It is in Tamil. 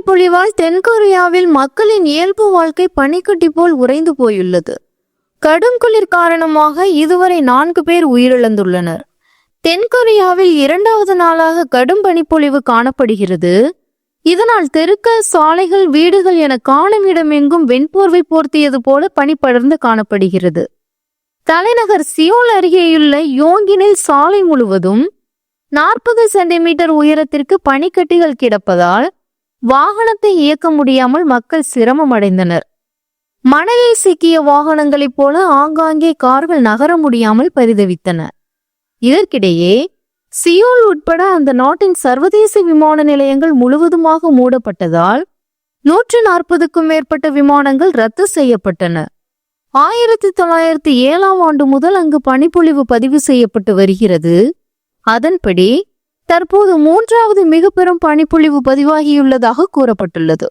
பனிப்பொழிவால் தென்கொரியாவில் மக்களின் இயல்பு வாழ்க்கை பனிக்கட்டி போல் உறைந்து போயுள்ளது. கடும் குளிர் காரணமாக இதுவரை நான்கு பேர் உயிரிழந்துள்ளனர். தென்கொரியாவில் இரண்டாவது நாளாக கடும் பனிப்பொழிவு காணப்படுகிறது. இதனால் தெருக்கள் சாலைகள் வீடுகள் என காணும் இடமெங்கும் வெண்போர்வை போர்த்தியது போல பனி படர்ந்து காணப்படுகிறது. தலைநகர் சியோல் அருகேயுள்ள யோங்கினில் சாலை முழுவதும் நாற்பது சென்டிமீட்டர் உயரத்திற்கு பனிக்கட்டிகள் கிடப்பதால் வாகனத்தை இயக்க முடியாமல் மக்கள் சிரமம் அடைந்தனர். மணலில் சிக்கிய வாகனங்களைப் போல ஆங்காங்கே கார்கள் நகர முடியாமல் பரிதவித்தன. இதற்கிடையே சியோல் உட்பட அந்த நாட்டின் சர்வதேச விமான நிலையங்கள் முழுவதுமாக மூடப்பட்டதால் நூற்று நாற்பதுக்கும் மேற்பட்ட விமானங்கள் ரத்து செய்யப்பட்டன. ஆயிரத்தி தொள்ளாயிரத்தி ஏழாம் ஆண்டு முதல் அங்கு பனிப்பொழிவு பதிவு செய்யப்பட்டு வருகிறது. அதன்படி தற்போது மூன்றாவது மிக பெரும் பனிப்பொழிவு பதிவாகியுள்ளதாக கூறப்பட்டுள்ளது.